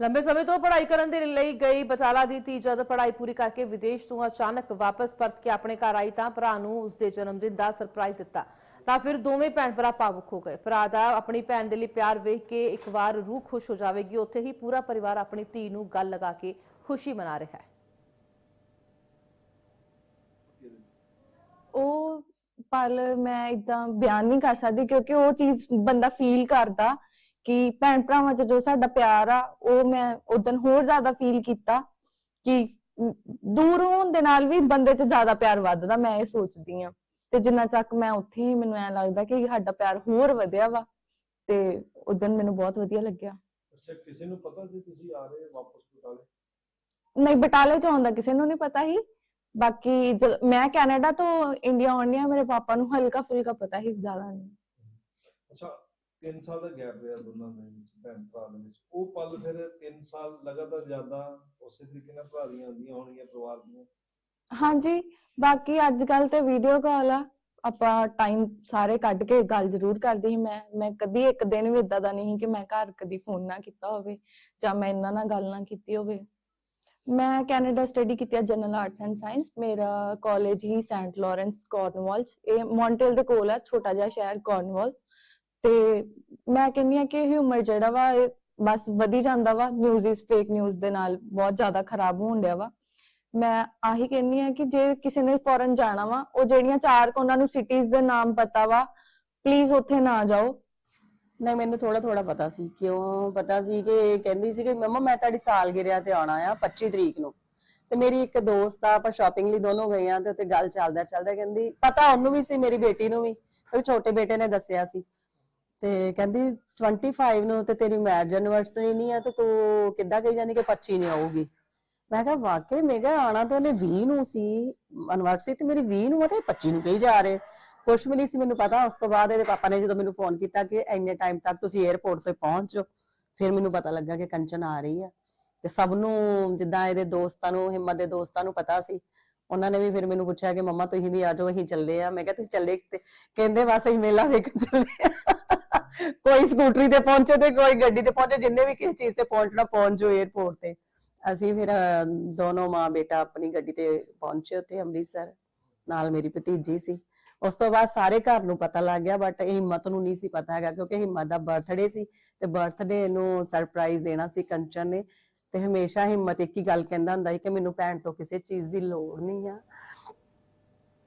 ਲੰਬੇ ਸਮੇਂ ਤੋਂ ਪੜ੍ਹਾਈ ਕਰਨ ਦੇ ਲਈ ਗਈ ਬਚਾਲਾ ਦੀ ਧੀ, ਜਦ ਪੜ੍ਹਾਈ ਪੂਰੀ ਕਰਕੇ ਵਿਦੇਸ਼ ਤੋਂ ਅਚਾਨਕ ਵਾਪਸ ਪਰਤ ਕੇ ਆਪਣੇ ਘਰ ਆਈ ਤਾਂ ਭਰਾ ਨੂੰ ਉਸਦੇ ਜਨਮ ਦਿਨ ਦਾ ਸਰਪ੍ਰਾਈਜ਼ ਦਿੱਤਾ। ਤਾਂ ਫਿਰ ਦੋਵੇਂ ਭੈਣ ਭਰਾ ਭਾਵੁਕ ਹੋ ਗਏ। ਭਰਾ ਦਾ ਆਪਣੀ ਭੈਣ ਦੇ ਲਈ ਪਿਆਰ ਵੇਖ ਕੇ ਇੱਕ ਵਾਰ ਰੂਹ ਖੁਸ਼ ਹੋ ਜਾਵੇਗੀ। ਉੱਥੇ ਹੀ ਪੂਰਾ ਪਰਿਵਾਰ ਆਪਣੀ ਧੀ ਨੂੰ ਗੱਲ ਲਗਾ ਕੇ ਖੁਸ਼ੀ ਮਨਾ ਰਿਹਾ ਹੈ। ਉਹ ਪਲ ਮੈਂ ਇਦਾਂ ਬਿਆਨ ਨਹੀਂ ਕਰ ਸਕਦੀ ਕਿਉਂਕਿ ਉਹ ਚੀਜ਼ ਬੰਦਾ ਫੀਲ ਕਰਦਾ। ਕਿ ਭੈਣ ਭਰਾਵਾਂ 'ਚ ਜੋ ਸਾਡਾ ਪਿਆਰ ਆ ਉਹ ਮੈਂ ਉਦੋਂ ਹੋਰ ਜ਼ਿਆਦਾ ਫੀਲ ਕੀਤਾ ਕਿ ਦੂਰ ਹੋਣ ਦੇ ਨਾਲ ਵੀ ਬੰਦੇ 'ਚ ਜ਼ਿਆਦਾ ਪਿਆਰ ਵੱਧਦਾ ਮੈਂ ਇਹ ਸੋਚਦੀ ਆ ਤੇ ਜਿੰਨਾ ਚੱਕ ਮੈਂ ਉੱਥੇ ਹੀ ਮੈਨੂੰ ਐ ਲੱਗਦਾ ਕਿ ਸਾਡਾ ਪਿਆਰ ਹੋਰ ਵਧਿਆ ਵਾ ਤੇ ਉਦੋਂ ਮੈਨੂੰ ਬਹੁਤ ਵਧੀਆ ਲੱਗਿਆ। ਅੱਛਾ ਕਿਸੇ ਨੂੰ ਪਤਾ ਸੀ ਤੁਸੀਂ ਆ ਰਹੇ ਵਾਪਸ ਬਟਾਲੇ? ਨਹੀਂ ਬਟਾਲੇ 'ਚ ਆਉਂਦਾ ਕਿਸੇ ਨੂੰ ਨਹੀਂ ਪਤਾ ਹੀ ਬਾਕੀ ਮੈਂ ਕੈਨੇਡਾ ਤੋਂ ਇੰਡੀਆ ਆਉਣੀ ਆ ਮੇਰੇ ਪਾਪਾ ਨੂੰ ਹਲਕਾ ਫੁਲਕਾ ਪਤਾ ਹੀ ਜ਼ਿਆਦਾ ਨਹੀਂ ਅੱਛਾ 3 ਸਾਲ ਦਾ ਗੈਪ ਰਿਹਾ ਦੋਨਾਂ ਦੇ ਵਿੱਚ, ਭੈਣ ਭਰਾ ਦੇ ਵਿੱਚ। ਉਹ ਪਲ ਫਿਰ 3 ਸਾਲ ਲਗਾਤਾਰ ਯਾਦਾਂ ਉਸੇ ਤਰੀਕੇ ਨਾਲ ਭਰਾ ਦੀਆਂ ਆਉਂਦੀਆਂ ਹੋਣਗੀਆਂ, ਪਰਿਵਾਰ ਦੀਆਂ। ਹਾਂਜੀ, ਬਾਕੀ ਅੱਜ ਕੱਲ ਤੇ ਵੀਡੀਓ ਕਾਲ ਆ। ਆਪਾਂ ਟਾਈਮ ਸਾਰੇ ਕੱਢ ਕੇ ਗੱਲ ਜ਼ਰੂਰ ਕਰਦੀ ਸੀ। ਮੈਂ ਮੈਂ ਕਦੀ ਇੱਕ ਦਿਨ ਵੀ ਇਦਾਂ ਦਾ ਨਹੀਂ ਕਿ ਮੈਂ ਘਰ ਕਦੀ ਫੋਨ ਨਾ ਕੀਤਾ ਹੋਵੇ ਜਾਂ ਮੈਂ ਇਹਨਾਂ ਨਾਲ ਗੱਲ ਨਾ ਕੀਤੀ ਹੋਵੇ। ਮੈਂ ਕੈਨੇਡਾ ਸਟੱਡੀ ਕੀਤੀ ਹੈ ਜਨਰਲ ਆਰਟਸ ਐਂਡ ਸਾਇੰਸ ਮੇਰਾ ਕਾਲਜ ਹੀ ਸੈਂਟ ਲਾਰੈਂਸ ਕਾਰਨਵਾਲ 'ਚ। ਇਹ ਮੌਂਟਰੀਅਲ ਦੇ ਕੋਲ ਆ, ਛੋਟਾ ਜਿਹਾ ਸ਼ਹਿਰ ਕਾਰਨਵਾਲ ਤੇ ਮੈਂ ਕਹਿੰਨੀ ਆ ਕਿ ਹਿਊਮਰ ਜਿਹੜਾ ਵਾ, ਇਹ ਬਸ ਵਧੀ ਜਾਂਦਾ ਵਾ ਨਿਊਜ਼ ਇਸ ਫੇਕ ਨਿਊਜ਼ ਦੇ ਨਾਲ ਬਹੁਤ ਜ਼ਿਆਦਾ ਖਰਾਬ ਹੋਣ ਡਿਆ ਵਾ। ਮੈਂ ਆਹੀ ਕਹਿੰਨੀ ਆ ਕਿ ਜੇ ਕਿਸੇ ਨੇ ਫੋਰਨ ਜਾਣਾ ਵਾ, ਉਹ ਜਿਹੜੀਆਂ ਚਾਰ ਕੋ ਉਹਨਾਂ ਨੂੰ ਸਿਟੀਜ਼ ਦੇ ਨਾਮ ਪਤਾ ਵਾ ਪਲੀਜ਼ ਉੱਥੇ ਨਾ ਜਾਓ। ਨਹੀਂ, ਮੈਨੂੰ ਥੋੜਾ ਥੋੜਾ ਪਤਾ ਸੀ, ਕਿਉਂ ਪਤਾ ਸੀ ਕਿ ਇਹ ਕਹਿੰਦੀ ਸੀ ਕਿ ਮੰਮਾ ਮੈਂ ਤੁਹਾਡੀ ਸਾਲਗਿਰਿਆ ਤੇ ਆਉਣਾ ਆ 25 ਤਰੀਕ ਨੂੰ। ਤੇ ਮੇਰੀ ਇੱਕ ਦੋਸਤ ਆ, ਆਪਾਂ ਸ਼ਾਪਿੰਗ ਲਈ ਦੋਨੋਂ ਗਈਆਂ ਤੇ ਉੱਥੇ ਗੱਲ ਚੱਲਦਾ ਚੱਲਦਾ ਕਹਿੰਦੀ, ਪਤਾ ਉਹਨੂੰ ਵੀ ਸੀ, ਮੇਰੀ ਬੇਟੀ ਨੂੰ ਵੀ, ਉਹ ਛੋਟੇ ਬੇਟੇ ਨੇ ਦੱਸਿਆ ਸੀ। ਤੇ ਕਹਿੰਦੀ 25 ਨੂੰ ਤੇ ਤੇਰੀ ਮੈਰਿਜ ਐਨਵਰਸਰੀ ਨਹੀਂ ਆ ਤੇ ਤੂੰ ਕਿੱਦਾਂ ਕਹੀ ਜਾਨੀ ਕਿ 25 ਨਹੀਂ ਆਊਗੀ? ਮੈਂ ਕਿਹਾ, ਵਾਕਈ? ਮੈਂ ਕਿਹਾ, ਆਣਾ ਤਾਂ ਉਹਨੇ 20 ਨੂੰ ਸੀ ਐਨਵਰਸਰੀ ਤੇ ਮੇਰੀ 20 ਨੂੰ ਆ ਤੇ 25 ਨੂੰ ਕਹੀ ਜਾ ਰਹੇ। ਕੁਛ ਵੀ ਨਹੀਂ ਸੀ ਮੈਨੂੰ ਪਤਾ, ਉਸ ਤੋਂ ਬਾਅਦ ਇਹਦੇ ਪਾਪਾ ਨੇ ਜਦੋਂ ਮੈਨੂੰ ਫੋਨ ਕੀਤਾ ਕਿ ਇੰਨੇ ਟਾਈਮ ਤੱਕ ਤੁਸੀਂ 에ਅਰਪੋਰਟ ਤੇ ਪਹੁੰਚ ਜਾਓ, ਫਿਰ ਮੈਨੂੰ ਪਤਾ ਲੱਗਾ ਕਿ ਕੰਚਨ ਆ ਰਹੀ ਆ। ਤੇ ਸਭ ਨੂੰ ਜਿੱਦਾਂ ਇਹਦੇ ਦੋਸਤਾਂ ਨੂੰ, ਹਿੰਮਤ ਦੇ ਦੋਸਤਾਂ ਨੂੰ ਪਤਾ ਸੀ। ਉਹਨਾਂ ਨੇ ਵੀ ਫਿਰ ਮੈਨੂੰ ਪੁੱਛਿਆ ਕਿ ਮੰਮਾ, ਤੁਸੀਂ ਵੀ ਆ ਜਾਓ, ਅਸੀਂ ਚੱਲੇ ਆ। ਮੈਂ ਕਿਹਾ, ਤੁਸੀਂ ਚੱਲੇ ਕਿਤੇ? ਕਹਿੰਦੇ ਬਸ ਅਸੀਂ ਮੇਲਾ ਵੇਖਣ ਚੱਲੇ ਆ। ਕੋਈ ਸਕੂਟਰੀ ਤੇ ਪਹੁੰਚੇ ਤੇ ਕੋਈ ਗੱਡੀ ਤੇ ਪਹੁੰਚੇ, ਜਿੰਨੇ ਵੀ ਕਿਸੇ ਚੀਜ਼ ਤੇ ਪਹੁੰਚਣਾ ਪਹੁੰਚ ਜਾਓ 에ਅਰਪੋਰਟ ਤੇ। ਅਸੀਂ ਫਿਰ ਦੋਨੋਂ ਮਾਂ ਬੇਟਾ ਆਪਣੀ ਗੱਡੀ ਤੇ ਪਹੁੰਚੇ ਉੱਥੇ ਅੰਮ੍ਰਿਤਸਰ। ਨਾਲ ਮੇਰੀ ਭਤੀਜੀ ਸੀ। ਉਸ ਤੋਂ ਬਾਅਦ ਸਾਰੇ ਘਰ ਨੂੰ ਪਤਾ ਲੱਗ ਗਿਆ ਬਟ ਹਿੰਮਤ ਨੂੰ ਨਹੀਂ ਸੀ ਪਤਾ ਹੈਗਾ, ਕਿਉਂਕਿ ਹਿੰਮਤ ਦਾ ਬਰਥਡੇ ਸੀ ਤੇ ਬਰਥਡੇ ਨੂੰ ਸਰਪ੍ਰਾਈਜ਼ ਦੇਣਾ ਸੀ ਕੰਚਨ ਨੇ। ਤੇ ਹਮੇਸ਼ਾ ਹਿੰਮਤ ਇੱਕ ਹੀ ਗੱਲ ਕਹਿੰਦਾ ਹੁੰਦਾ ਸੀ ਕਿ ਮੈਨੂੰ ਭੈਣ ਤੋਂ ਕਿਸੇ ਚੀਜ਼ ਦੀ ਲੋੜ ਨਹੀਂ ਆ।